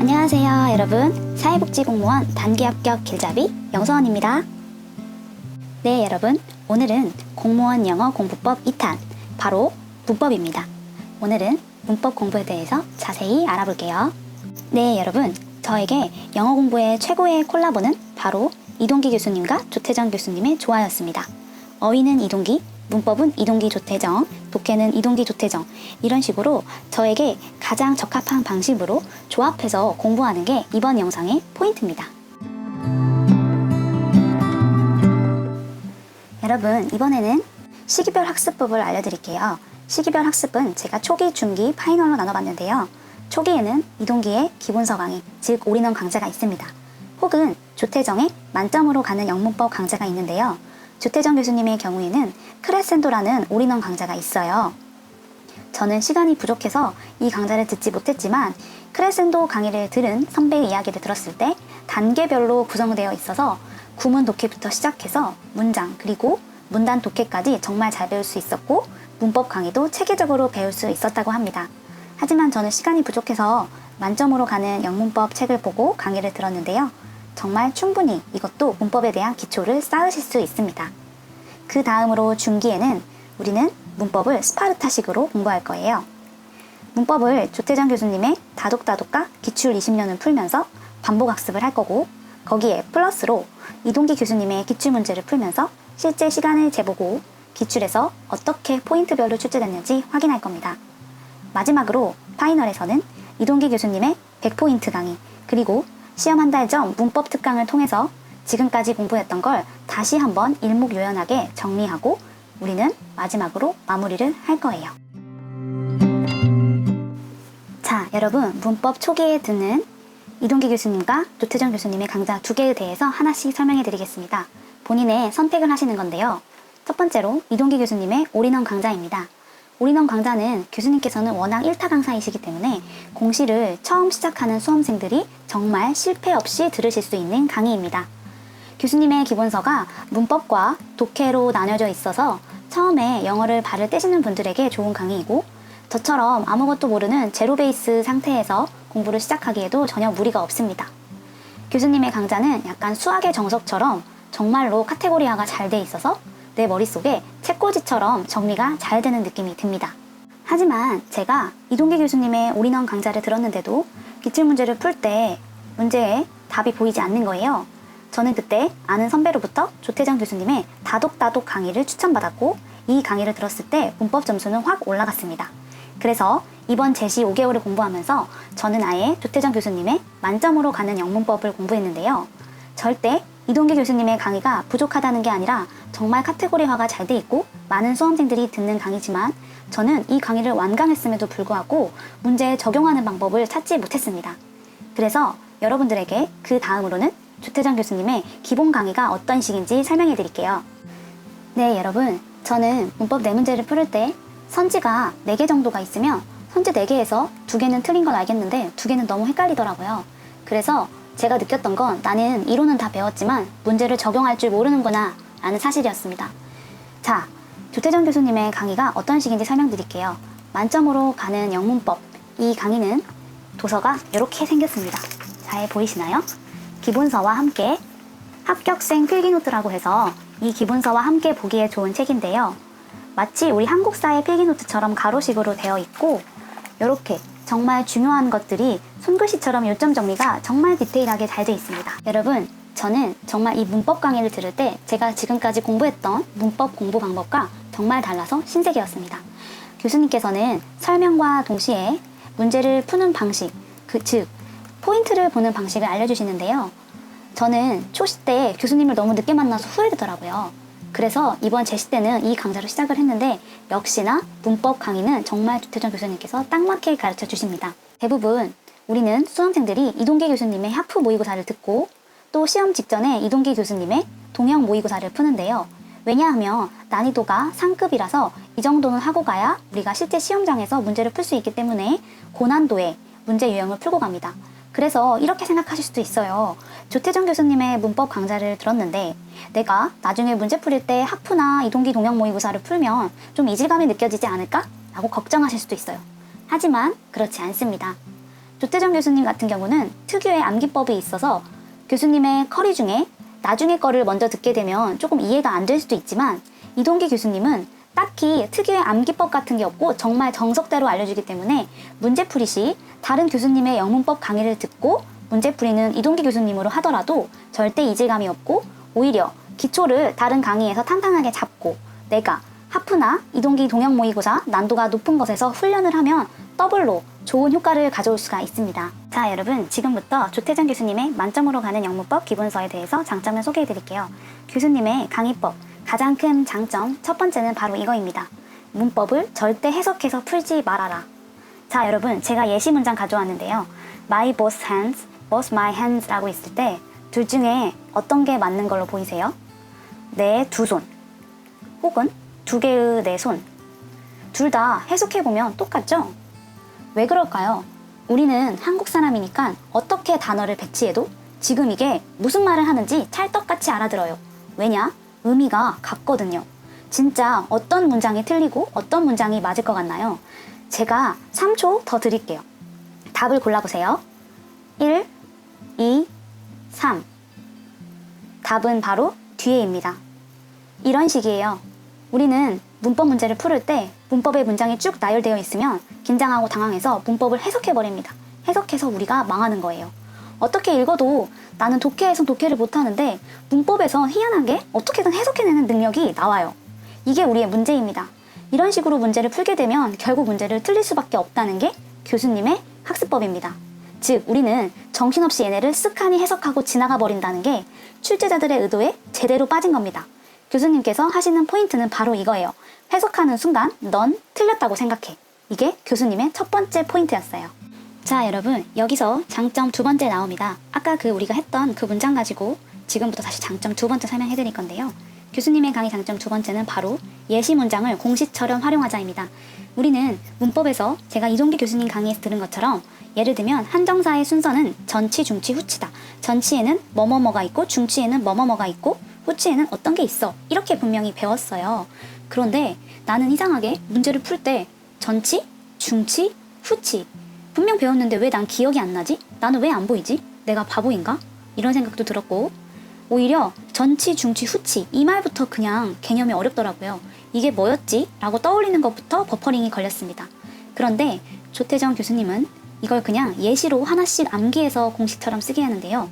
안녕하세요, 여러분. 사회복지공무원 단기 합격 길잡이 영서원입니다. 네, 여러분. 오늘은 공무원 영어 공부법 2탄, 바로 문법입니다. 오늘은 문법 공부에 대해서 자세히 알아볼게요. 네, 여러분. 저에게 영어 공부의 최고의 콜라보는 바로 이동기 교수님과 조태정 교수님의 조화였습니다. 어휘는 이동기, 문법은 이동기 조태정, 독해는 이동기 조태정 이런 식으로 저에게 가장 적합한 방식으로 조합해서 공부하는 게 이번 영상의 포인트입니다. 여러분 이번에는 시기별 학습법을 알려드릴게요. 시기별 학습은 제가 초기, 중기, 파이널로 나눠봤는데요. 초기에는 이동기의 기본서 강의, 즉 올인원 강좌가 있습니다. 혹은 조태정의 만점으로 가는 영문법 강좌가 있는데요. 조태정 교수님의 경우에는 크레센도라는 올인원 강좌가 있어요. 저는 시간이 부족해서 이 강좌를 듣지 못했지만 크레센도 강의를 들은 선배의 이야기를 들었을 때 단계별로 구성되어 있어서 구문 독해부터 시작해서 문장 그리고 문단 독해까지 정말 잘 배울 수 있었고 문법 강의도 체계적으로 배울 수 있었다고 합니다. 하지만 저는 시간이 부족해서 만점으로 가는 영문법 책을 보고 강의를 들었는데요. 정말 충분히 이것도 문법에 대한 기초를 쌓으실 수 있습니다. 그 다음으로 중기에는 우리는 문법을 스파르타식으로 공부할 거예요. 문법을 조태정 교수님의 다독다독과 기출 20년을 풀면서 반복 학습을 할 거고 거기에 플러스로 이동기 교수님의 기출 문제를 풀면서 실제 시간을 재보고 기출에서 어떻게 포인트별로 출제됐는지 확인할 겁니다. 마지막으로 파이널에서는 이동기 교수님의 100포인트 강의 그리고 시험 한 달 전 문법 특강을 통해서 지금까지 공부했던 걸 다시 한번 일목요연하게 정리하고 우리는 마지막으로 마무리를 할 거예요. 자, 여러분 문법 초기에 듣는 이동기 교수님과 조태정 교수님의 강좌 두 개에 대해서 하나씩 설명해 드리겠습니다. 본인의 선택을 하시는 건데요. 첫 번째로 이동기 교수님의 올인원 강좌입니다. 올인원 강좌는 교수님께서는 워낙 1타 강사이시기 때문에 공시를 처음 시작하는 수험생들이 정말 실패 없이 들으실 수 있는 강의입니다. 교수님의 기본서가 문법과 독해로 나뉘어져 있어서 처음에 영어를 발을 떼시는 분들에게 좋은 강의이고 저처럼 아무것도 모르는 제로 베이스 상태에서 공부를 시작하기에도 전혀 무리가 없습니다. 교수님의 강좌는 약간 수학의 정석처럼 정말로 카테고리화가 잘 돼 있어서 내 머릿속에 책꽂이처럼 정리가 잘 되는 느낌이 듭니다. 하지만 제가 이동기 교수님의 올인원 강좌를 들었는데도 기출 문제를 풀 때 문제에 답이 보이지 않는 거예요. 저는 그때 아는 선배로부터 조태정 교수님의 다독다독 강의를 추천받았고 이 강의를 들었을 때 문법 점수는 확 올라갔습니다. 그래서 이번 제시 5개월을 공부하면서 저는 아예 조태정 교수님의 만점으로 가는 영문법을 공부했는데요. 절대 이동기 교수님의 강의가 부족하다는 게 아니라 정말 카테고리화가 잘 돼 있고 많은 수험생들이 듣는 강의지만 저는 이 강의를 완강했음에도 불구하고 문제에 적용하는 방법을 찾지 못했습니다. 그래서 여러분들에게 그 다음으로는 조태정 교수님의 기본 강의가 어떤 식인지 설명해 드릴게요. 네, 여러분. 저는 문법 네 문제를 풀을 때 선지가 4개 정도가 있으면 선지 4개에서 2개는 틀린 건 알겠는데 2개는 너무 헷갈리더라고요. 그래서 제가 느꼈던 건 나는 이론은 다 배웠지만 문제를 적용할 줄 모르는구나 라는 사실이었습니다. 자, 조태정 교수님의 강의가 어떤 식인지 설명드릴게요. 만점으로 가는 영문법. 이 강의는 도서가 이렇게 생겼습니다. 잘 보이시나요? 기본서와 함께 합격생 필기노트라고 해서 이 기본서와 함께 보기에 좋은 책인데요. 마치 우리 한국사의 필기노트처럼 가로식으로 되어 있고 이렇게 정말 중요한 것들이 손글씨처럼 요점 정리가 정말 디테일하게 잘 되어 있습니다. 여러분, 저는 정말 이 문법 강의를 들을 때 제가 지금까지 공부했던 문법 공부 방법과 정말 달라서 신세계였습니다. 교수님께서는 설명과 동시에 문제를 푸는 방식, 그 즉, 포인트를 보는 방식을 알려주시는데요. 저는 초시 때 교수님을 너무 늦게 만나서 후회되더라고요. 그래서 이번 제시 때는 이 강좌로 시작을 했는데 역시나 문법 강의는 정말 조태정 교수님께서 딱 맞게 가르쳐 주십니다. 대부분 우리는 수험생들이 이동기 교수님의 하프 모의고사를 듣고 또 시험 직전에 이동기 교수님의 동형 모의고사를 푸는데요. 왜냐하면 난이도가 상급이라서 이 정도는 하고 가야 우리가 실제 시험장에서 문제를 풀 수 있기 때문에 고난도의 문제 유형을 풀고 갑니다. 그래서 이렇게 생각하실 수도 있어요. 조태정 교수님의 문법 강좌를 들었는데 내가 나중에 문제 풀일 때 하프나 이동기 동형 모의고사를 풀면 좀 이질감이 느껴지지 않을까? 라고 걱정하실 수도 있어요. 하지만 그렇지 않습니다. 조태정 교수님 같은 경우는 특유의 암기법이 있어서 교수님의 커리 중에 나중에 거를 먼저 듣게 되면 조금 이해가 안 될 수도 있지만 이동기 교수님은 딱히 특유의 암기법 같은 게 없고 정말 정석대로 알려주기 때문에 문제풀이 시 다른 교수님의 영문법 강의를 듣고 문제풀이는 이동기 교수님으로 하더라도 절대 이질감이 없고 오히려 기초를 다른 강의에서 탄탄하게 잡고 내가 하프나 이동기 동형 모의고사 난도가 높은 것에서 훈련을 하면 더블로 좋은 효과를 가져올 수가 있습니다. 자, 여러분, 지금부터 조태정 교수님의 만점으로 가는 영문법 기본서에 대해서 장점을 소개해 드릴게요. 교수님의 강의법, 가장 큰 장점, 첫 번째는 바로 이거입니다. 문법을 절대 해석해서 풀지 말아라. 자, 여러분, 제가 예시 문장 가져왔는데요. My both hands, both my hands 라고 있을 때 둘 중에 어떤 게 맞는 걸로 보이세요? 내 두 손. 혹은 두 개의 내 손. 둘 다 해석해보면 똑같죠? 왜 그럴까요? 우리는 한국 사람이니까 어떻게 단어를 배치해도 지금 이게 무슨 말을 하는지 찰떡같이 알아들어요. 왜냐? 의미가 같거든요. 진짜 어떤 문장이 틀리고 어떤 문장이 맞을 것 같나요? 제가 3초 더 드릴게요. 답을 골라보세요. 1, 2, 3. 답은 바로 뒤에입니다. 이런 식이에요. 우리는 문법 문제를 풀을 때 문법의 문장이 쭉 나열되어 있으면 긴장하고 당황해서 문법을 해석해버립니다. 해석해서 우리가 망하는 거예요. 어떻게 읽어도 나는 독해에선 독해를 못하는데 문법에서 희한하게 어떻게든 해석해내는 능력이 나와요. 이게 우리의 문제입니다. 이런 식으로 문제를 풀게 되면 결국 문제를 틀릴 수밖에 없다는 게 교수님의 학습법입니다. 즉, 우리는 정신없이 얘네를 쓱하니 해석하고 지나가 버린다는 게 출제자들의 의도에 제대로 빠진 겁니다. 교수님께서 하시는 포인트는 바로 이거예요. 해석하는 순간 넌 틀렸다고 생각해. 이게 교수님의 첫 번째 포인트였어요. 자, 여러분, 여기서 장점 두 번째 나옵니다. 아까 그 우리가 했던 그 문장 가지고 지금부터 다시 장점 두 번째 설명해 드릴 건데요. 교수님의 강의 장점 두 번째는 바로 예시 문장을 공식처럼 활용하자입니다. 우리는 문법에서 제가 이동기 교수님 강의에서 들은 것처럼 예를 들면 한정사의 순서는 전치, 중치, 후치다. 전치에는 뭐뭐뭐가 있고 중치에는 뭐뭐뭐가 있고 후치에는 어떤 게 있어. 이렇게 분명히 배웠어요. 그런데 나는 이상하게 문제를 풀 때 전치, 중치, 후치 분명 배웠는데 왜 난 기억이 안 나지? 나는 왜 안 보이지? 내가 바보인가? 이런 생각도 들었고 오히려 전치, 중치, 후치 이 말부터 그냥 개념이 어렵더라고요. 이게 뭐였지? 라고 떠올리는 것부터 버퍼링이 걸렸습니다. 그런데 조태정 교수님은 이걸 그냥 예시로 하나씩 암기해서 공식처럼 쓰게 하는데요.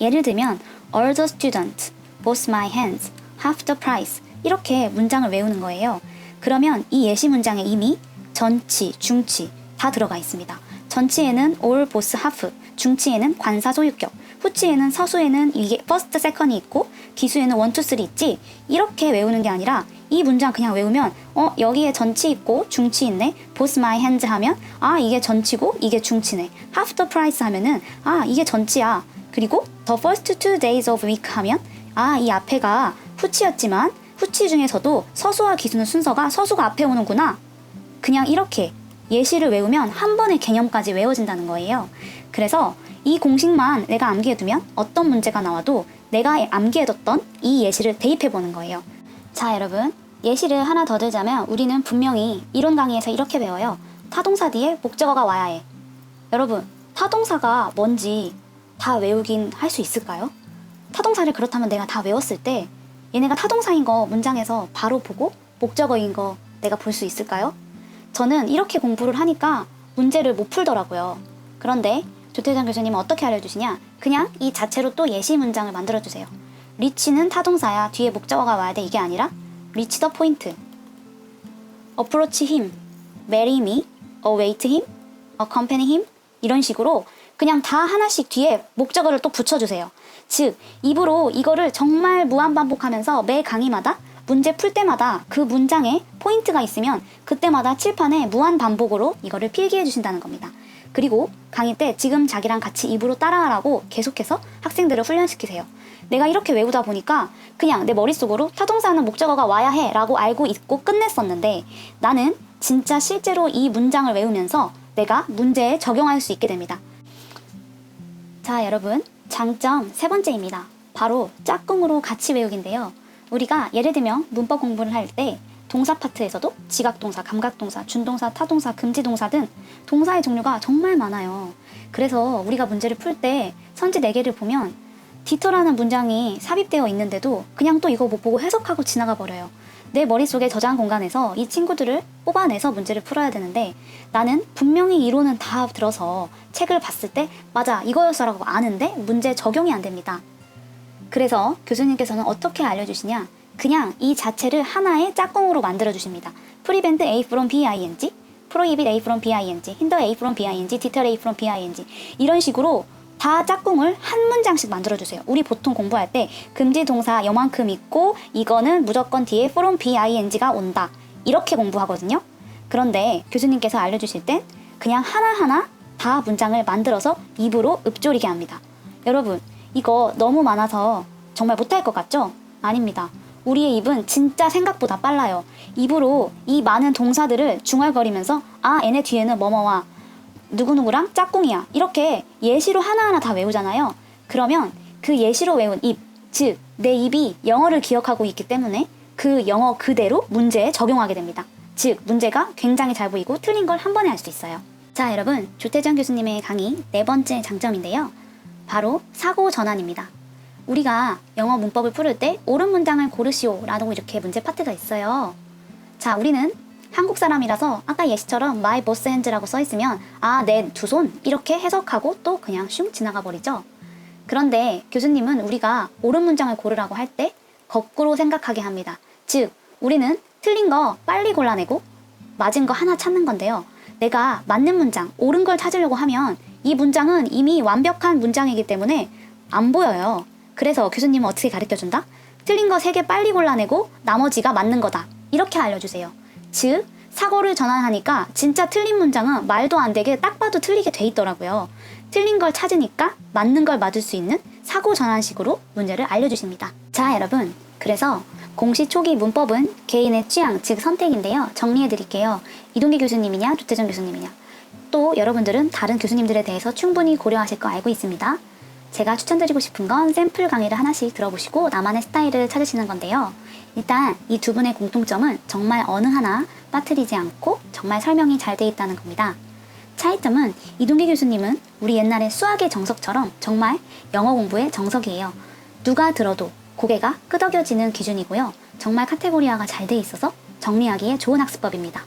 예를 들면 all the students, both my hands, half the price 이렇게 문장을 외우는 거예요. 그러면 이 예시 문장에 이미 전치, 중치 다 들어가 있습니다. 전치에는 all, both, half, 중치에는 관사 소유격, 후치에는 서수에는 이게 first, second이 있고 기수에는 one, two, three 있지? 이렇게 외우는 게 아니라 이 문장 그냥 외우면 어 여기에 전치 있고 중치 있네 both my hands 하면 아 이게 전치고 이게 중치네. half the price 하면은 아 이게 전치야. 그리고 the first two days of week 하면 아 이 앞에가 후치였지만 후치 중에서도 서수와 기수는 순서가 서수가 앞에 오는구나. 그냥 이렇게 예시를 외우면 한 번의 개념까지 외워진다는 거예요. 그래서 이 공식만 내가 암기해 두면 어떤 문제가 나와도 내가 암기해 뒀던 이 예시를 대입해 보는 거예요. 자, 여러분. 예시를 하나 더 들자면 우리는 분명히 이론 강의에서 이렇게 배워요. 타동사 뒤에 목적어가 와야 해. 여러분, 타동사가 뭔지 다 외우긴 할 수 있을까요? 타동사를 그렇다면 내가 다 외웠을 때 얘네가 타동사인 거 문장에서 바로 보고 목적어인 거 내가 볼 수 있을까요? 저는 이렇게 공부를 하니까 문제를 못 풀더라고요. 그런데 조태장 교수님은 어떻게 알려주시냐? 그냥 이 자체로 또 예시 문장을 만들어주세요. 리치는 타동사야. 뒤에 목적어가 와야 돼. 이게 아니라 리치 더 포인트. approach him, marry me, await him, accompany him 이런 식으로 그냥 다 하나씩 뒤에 목적어를 또 붙여주세요. 즉 입으로 이거를 정말 무한 반복하면서 매 강의마다 문제 풀 때마다 그 문장에 포인트가 있으면 그때마다 칠판에 무한 반복으로 이거를 필기해 주신다는 겁니다. 그리고 강의 때 지금 자기랑 같이 입으로 따라하라고 계속해서 학생들을 훈련시키세요. 내가 이렇게 외우다 보니까 그냥 내 머릿속으로 타동사는 목적어가 와야 해 라고 알고 있고 끝냈었는데 나는 진짜 실제로 이 문장을 외우면서 내가 문제에 적용할 수 있게 됩니다. 자, 여러분. 장점 세 번째입니다. 바로 짝꿍으로 같이 외우기인데요. 우리가 예를 들면 문법 공부를 할 때 동사 파트에서도 지각동사, 감각동사, 준동사, 타동사, 금지동사 등 동사의 종류가 정말 많아요. 그래서 우리가 문제를 풀 때 선지 4개를 보면 디터라는 문장이 삽입되어 있는데도 그냥 또 이거 못 보고 해석하고 지나가 버려요. 내 머릿속에 저장 공간에서 이 친구들을 뽑아내서 문제를 풀어야 되는데 나는 분명히 이론은 다 들어서 책을 봤을 때 맞아 이거였어라고 아는데 문제 적용이 안 됩니다. 그래서 교수님께서는 어떻게 알려주시냐? 그냥 이 자체를 하나의 짝꿍으로 만들어 주십니다. 프리벤트 A from BING, 프로이빗 A from BING, 힌더 A from BING, 디테일 A from BING 이런 식으로 다 짝꿍을 한 문장씩 만들어 주세요. 우리 보통 공부할 때 금지 동사 요만큼 있고 이거는 무조건 뒤에 from BING가 온다. 이렇게 공부하거든요. 그런데 교수님께서 알려주실 땐 그냥 하나하나 다 문장을 만들어서 입으로 읊조리게 합니다. 여러분, 이거 너무 많아서 정말 못할 것 같죠? 아닙니다. 우리의 입은 진짜 생각보다 빨라요. 입으로 이 많은 동사들을 중얼거리면서 아, 얘네 뒤에는 뭐뭐와 누구누구랑 짝꿍이야. 이렇게 예시로 하나하나 다 외우잖아요. 그러면 그 예시로 외운 입, 즉, 내 입이 영어를 기억하고 있기 때문에 그 영어 그대로 문제에 적용하게 됩니다. 즉, 문제가 굉장히 잘 보이고 틀린 걸 한 번에 알 수 있어요. 자, 여러분. 조태정 교수님의 강의 네 번째 장점인데요. 바로 사고 전환입니다. 우리가 영어 문법을 풀을 때 옳은 문장을 고르시오라고 이렇게 문제 파트가 있어요. 자, 우리는 한국 사람이라서 아까 예시처럼 my boss hands라고 써 있으면 아, 내 두 손 이렇게 해석하고 또 그냥 슝 지나가 버리죠. 그런데 교수님은 우리가 옳은 문장을 고르라고 할 때 거꾸로 생각하게 합니다. 즉, 우리는 틀린 거 빨리 골라내고 맞은 거 하나 찾는 건데요. 내가 맞는 문장, 옳은 걸 찾으려고 하면 이 문장은 이미 완벽한 문장이기 때문에 안 보여요. 그래서 교수님은 어떻게 가르쳐 준다? 틀린 거 세 개 빨리 골라내고 나머지가 맞는 거다. 이렇게 알려주세요. 즉, 사고를 전환하니까 진짜 틀린 문장은 말도 안 되게 딱 봐도 틀리게 돼 있더라고요. 틀린 걸 찾으니까 맞는 걸 맞을 수 있는 사고 전환식으로 문제를 알려주십니다. 자, 여러분. 그래서 공시 초기 문법은 개인의 취향, 즉 선택인데요. 정리해 드릴게요. 이동기 교수님이냐, 조태정 교수님이냐. 또 여러분들은 다른 교수님들에 대해서 충분히 고려하실 거 알고 있습니다. 제가 추천드리고 싶은 건 샘플 강의를 하나씩 들어보시고 나만의 스타일을 찾으시는 건데요. 일단 이 두 분의 공통점은 정말 어느 하나 빠뜨리지 않고 정말 설명이 잘 돼 있다는 겁니다. 차이점은 이동기 교수님은 우리 옛날의 수학의 정석처럼 정말 영어 공부의 정석이에요. 누가 들어도 고개가 끄덕여지는 기준이고요. 정말 카테고리화가 잘 돼 있어서 정리하기에 좋은 학습법입니다.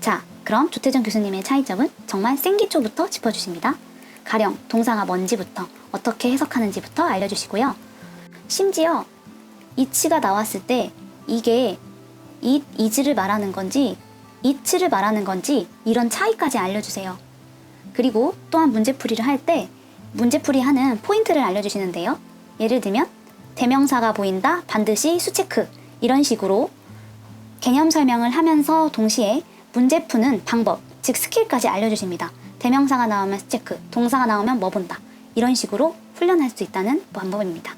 자, 그럼 조태정 교수님의 차이점은 정말 생기초부터 짚어주십니다. 가령 동사가 뭔지부터 어떻게 해석하는지부터 알려주시고요. 심지어 이치가 나왔을 때 이게 it, is를 말하는 건지 it를 말하는 건지 이런 차이까지 알려주세요. 그리고 또한 문제풀이를 할 때 문제풀이 하는 포인트를 알려주시는데요. 예를 들면 대명사가 보인다 반드시 수체크 이런 식으로 개념 설명을 하면서 동시에 문제 푸는 방법, 즉 스킬까지 알려주십니다. 대명사가 나오면 스체크, 동사가 나오면 뭐 본다. 이런 식으로 훈련할 수 있다는 방법입니다.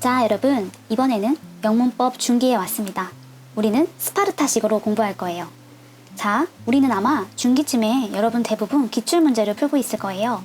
자, 여러분. 이번에는 영문법 중기에 왔습니다. 우리는 스파르타식으로 공부할 거예요. 자, 우리는 아마 중기쯤에 여러분 대부분 기출문제를 풀고 있을 거예요.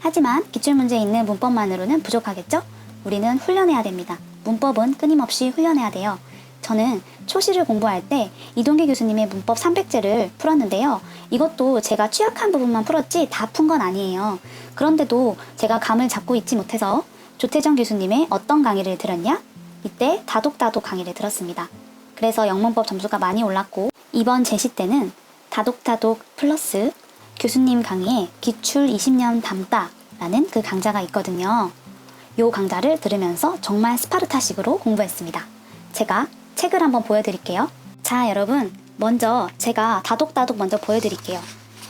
하지만 기출문제에 있는 문법만으로는 부족하겠죠? 우리는 훈련해야 됩니다. 문법은 끊임없이 훈련해야 돼요. 저는 초시를 공부할 때 이동기 교수님의 문법 300제를 풀었는데요. 이것도 제가 취약한 부분만 풀었지 다 푼 건 아니에요. 그런데도 제가 감을 잡고 있지 못해서 조태정 교수님의 어떤 강의를 들었냐? 이때 다독다독 강의를 들었습니다. 그래서 영문법 점수가 많이 올랐고 이번 제시 때는 다독다독 플러스 교수님 강의에 기출 20년 담다 라는 그 강좌가 있거든요. 요 강좌를 들으면서 정말 스파르타식으로 공부했습니다. 제가 책을 한번 보여드릴게요. 자, 여러분. 먼저 제가 다독다독 먼저 보여드릴게요.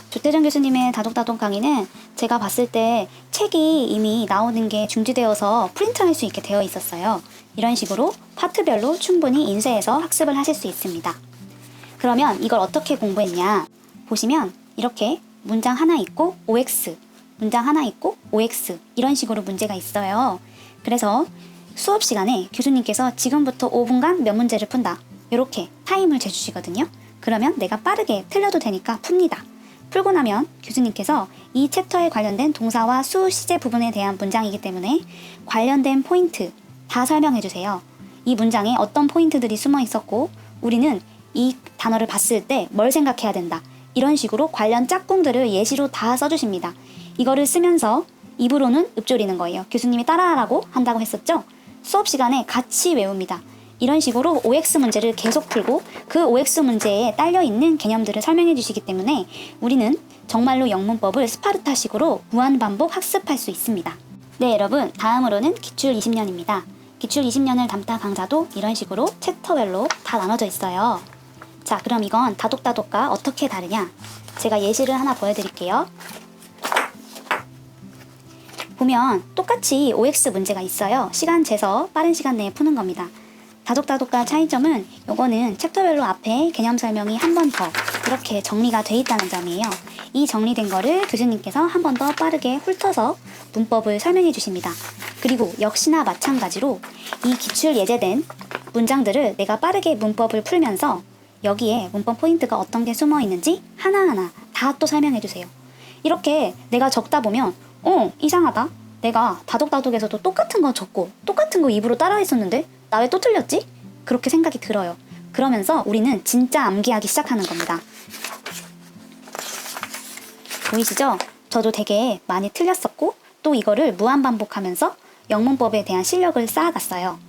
조태정 교수님의 다독다독 강의는 제가 봤을 때 책이 이미 나오는 게 중지되어서 프린트할 수 있게 되어 있었어요. 이런 식으로 파트별로 충분히 인쇄해서 학습을 하실 수 있습니다. 그러면 이걸 어떻게 공부했냐? 보시면 이렇게 문장 하나 있고 OX, 문장 하나 있고 OX 이런 식으로 문제가 있어요. 그래서 수업 시간에 교수님께서 지금부터 5분간 몇 문제를 푼다. 이렇게 타임을 재주시거든요. 그러면 내가 빠르게 틀려도 되니까 풉니다. 풀고 나면 교수님께서 이 챕터에 관련된 동사와 수, 시제 부분에 대한 문장이기 때문에 관련된 포인트 다 설명해 주세요. 이 문장에 어떤 포인트들이 숨어 있었고 우리는 이 단어를 봤을 때 뭘 생각해야 된다. 이런 식으로 관련 짝꿍들을 예시로 다 써주십니다. 이거를 쓰면서 입으로는 읊조리는 거예요. 교수님이 따라하라고 한다고 했었죠? 수업 시간에 같이 외웁니다. 이런 식으로 OX 문제를 계속 풀고 그 OX 문제에 딸려 있는 개념들을 설명해 주시기 때문에 우리는 정말로 영문법을 스파르타식으로 무한 반복 학습할 수 있습니다. 네, 여러분. 다음으로는 기출 20년입니다. 기출 20년을 담다 강좌도 이런 식으로 챕터별로 다 나눠져 있어요. 자, 그럼 이건 다독다독과 어떻게 다르냐? 제가 예시를 하나 보여드릴게요. 보면 똑같이 OX 문제가 있어요. 시간 재서 빠른 시간 내에 푸는 겁니다. 다독다독과 차이점은 요거는 챕터별로 앞에 개념 설명이 한 번 더 이렇게 정리가 돼 있다는 점이에요. 이 정리된 거를 교수님께서 한 번 더 빠르게 훑어서 문법을 설명해 주십니다. 그리고 역시나 마찬가지로 이 기출 예제된 문장들을 내가 빠르게 문법을 풀면서 여기에 문법 포인트가 어떤 게 숨어 있는지 하나하나 다 또 설명해 주세요. 이렇게 내가 적다 보면 어 이상하다. 내가 다독다독에서도 똑같은 거 적고 똑같은 거 입으로 따라했었는데 나 왜 또 틀렸지? 그렇게 생각이 들어요. 그러면서 우리는 진짜 암기하기 시작하는 겁니다. 보이시죠? 저도 되게 많이 틀렸었고 또 이거를 무한 반복하면서 영문법에 대한 실력을 쌓아갔어요.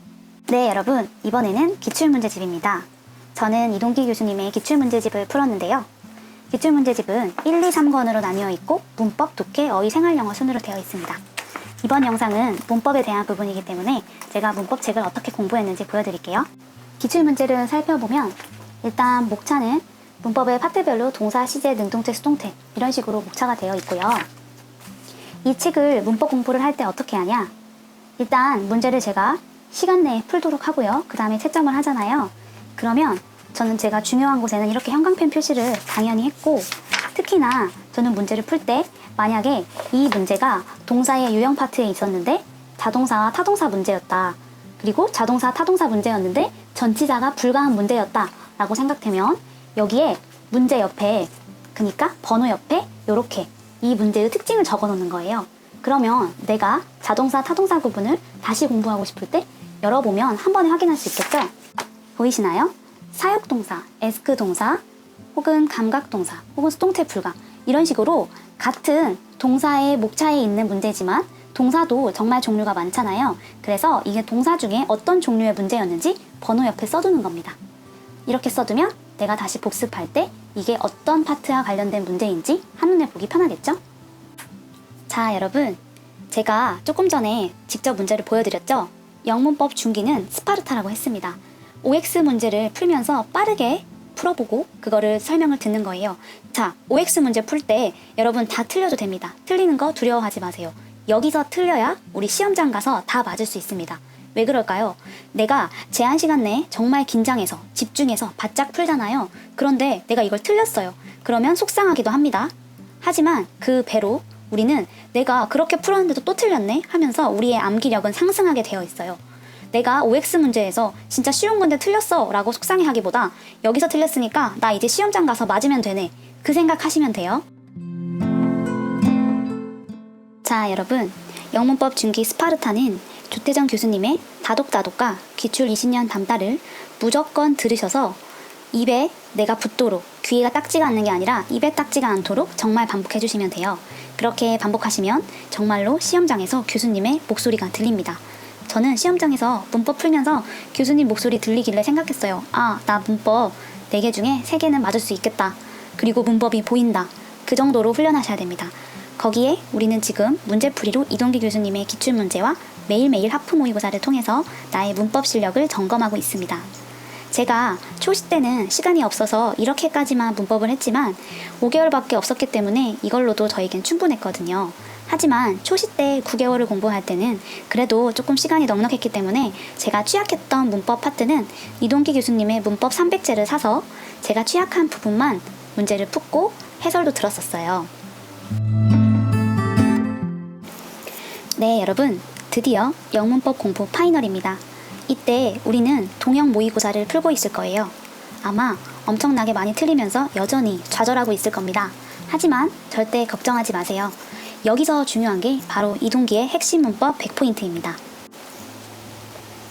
네, 여러분. 이번에는 기출문제집입니다. 저는 이동기 교수님의 기출문제집을 풀었는데요. 기출문제집은 1, 2, 3권으로 나뉘어 있고 문법, 독해, 어휘, 생활영어 순으로 되어 있습니다. 이번 영상은 문법에 대한 부분이기 때문에 제가 문법책을 어떻게 공부했는지 보여드릴게요. 기출문제를 살펴보면 일단 목차는 문법의 파트별로 동사, 시제, 능동태, 수동태 이런 식으로 목차가 되어 있고요. 이 책을 문법 공부를 할 때 어떻게 하냐? 일단 문제를 제가 시간 내에 풀도록 하고요. 그 다음에 채점을 하잖아요. 그러면 저는 제가 중요한 곳에는 이렇게 형광펜 표시를 당연히 했고 특히나 저는 문제를 풀 때 만약에 이 문제가 동사의 유형 파트에 있었는데 자동사와 타동사 문제였다. 그리고 자동사 타동사 문제였는데 전치사가 불가한 문제였다. 라고 생각되면 여기에 문제 옆에 그러니까 번호 옆에 이렇게 이 문제의 특징을 적어 놓는 거예요. 그러면 내가 자동사 타동사 구분을 다시 공부하고 싶을 때 열어보면 한 번에 확인할 수 있겠죠? 보이시나요? 사역동사, 에스크 동사, 혹은 감각동사, 혹은 수동태 불가 이런 식으로 같은 동사의 목차에 있는 문제지만 동사도 정말 종류가 많잖아요. 그래서 이게 동사 중에 어떤 종류의 문제였는지 번호 옆에 써두는 겁니다. 이렇게 써두면 내가 다시 복습할 때 이게 어떤 파트와 관련된 문제인지 한눈에 보기 편하겠죠? 자, 여러분. 제가 조금 전에 직접 문제를 보여드렸죠? 영문법 중기는 스파르타라고 했습니다. OX 문제를 풀면서 빠르게 풀어보고 그거를 설명을 듣는 거예요. 자, OX 문제 풀 때 여러분 다 틀려도 됩니다. 틀리는 거 두려워하지 마세요. 여기서 틀려야 우리 시험장 가서 다 맞을 수 있습니다. 왜 그럴까요? 내가 제한 시간 내에 정말 긴장해서 집중해서 바짝 풀잖아요. 그런데 내가 이걸 틀렸어요. 그러면 속상하기도 합니다. 하지만 그 배로 우리는 내가 그렇게 풀었는데도 또 틀렸네 하면서 우리의 암기력은 상승하게 되어 있어요. 내가 OX 문제에서 진짜 쉬운 건데 틀렸어 라고 속상해 하기보다 여기서 틀렸으니까 나 이제 시험장 가서 맞으면 되네. 그 생각 하시면 돼요. 자, 여러분. 영문법 중기 스파르타는 조태정 교수님의 다독다독과 기출 20년 담다를 무조건 들으셔서 입에 내가 붙도록 귀에가 딱지가 않는 게 아니라 입에 딱지가 않도록 정말 반복해 주시면 돼요. 그렇게 반복하시면 정말로 시험장에서 교수님의 목소리가 들립니다. 저는 시험장에서 문법 풀면서 교수님 목소리 들리길래 생각했어요. 아, 나 문법 4개 중에 3개는 맞을 수 있겠다. 그리고 문법이 보인다. 그 정도로 훈련하셔야 됩니다. 거기에 우리는 지금 문제풀이로 이동기 교수님의 기출문제와 매일매일 하프 모의고사를 통해서 나의 문법 실력을 점검하고 있습니다. 제가 초시 때는 시간이 없어서 이렇게까지만 문법을 했지만 5개월밖에 없었기 때문에 이걸로도 저에겐 충분했거든요. 하지만 초시 때 9개월을 공부할 때는 그래도 조금 시간이 넉넉했기 때문에 제가 취약했던 문법 파트는 이동기 교수님의 문법 300제를 사서 제가 취약한 부분만 문제를 푸고 해설도 들었었어요. 네, 여러분. 드디어 영문법 공부 파이널입니다. 이때 우리는 동형 모의고사를 풀고 있을 거예요. 아마 엄청나게 많이 틀리면서 여전히 좌절하고 있을 겁니다. 하지만 절대 걱정하지 마세요. 여기서 중요한 게 바로 이동기의 핵심 문법 100포인트입니다.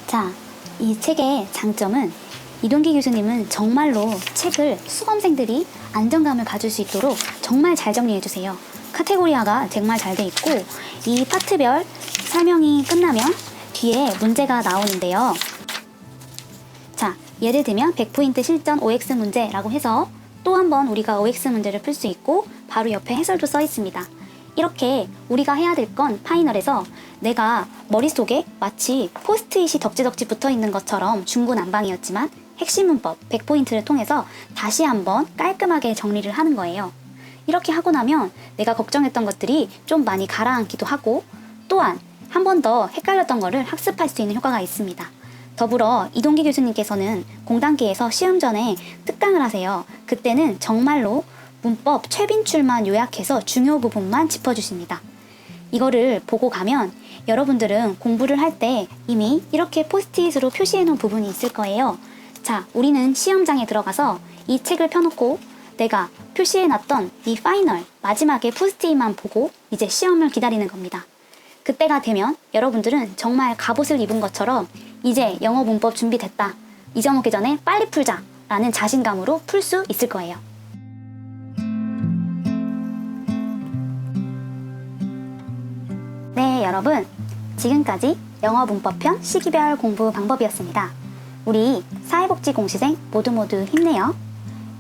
자, 이 책의 장점은 이동기 교수님은 정말로 책을 수험생들이 안정감을 가질 수 있도록 정말 잘 정리해 주세요. 카테고리화가 정말 잘 돼 있고 이 파트별 설명이 끝나면 뒤에 문제가 나오는데요. 자, 예를 들면 100포인트 실전 OX 문제라고 해서 또 한 번 우리가 OX 문제를 풀 수 있고 바로 옆에 해설도 써 있습니다. 이렇게 우리가 해야 될 건 파이널에서 내가 머릿속에 마치 포스트잇이 덕지덕지 붙어 있는 것처럼 중구난방이었지만 핵심 문법 100포인트를 통해서 다시 한번 깔끔하게 정리를 하는 거예요. 이렇게 하고 나면 내가 걱정했던 것들이 좀 많이 가라앉기도 하고 또한 한 번 더 헷갈렸던 거를 학습할 수 있는 효과가 있습니다. 더불어 이동기 교수님께서는 공단기에서 시험 전에 특강을 하세요. 그때는 정말로 문법 최빈출만 요약해서 중요 부분만 짚어주십니다. 이거를 보고 가면 여러분들은 공부를 할 때 이미 이렇게 포스트잇으로 표시해 놓은 부분이 있을 거예요. 자, 우리는 시험장에 들어가서 이 책을 펴놓고 내가 표시해 놨던 이 파이널 마지막에 포스트잇만 보고 이제 시험을 기다리는 겁니다. 그때가 되면 여러분들은 정말 갑옷을 입은 것처럼 이제 영어 문법 준비됐다. 오기 전에 빨리 풀자. 라는 자신감으로 풀 수 있을 거예요. 여러분. 지금까지 영어 문법편 시기별 공부 방법이었습니다. 우리 사회복지공시생 모두 모두 힘내요.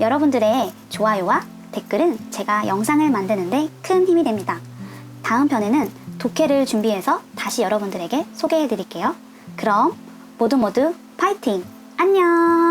여러분들의 좋아요와 댓글은 제가 영상을 만드는데 큰 힘이 됩니다. 다음 편에는 독해를 준비해서 다시 여러분들에게 소개해 드릴게요. 그럼 모두 모두 파이팅! 안녕!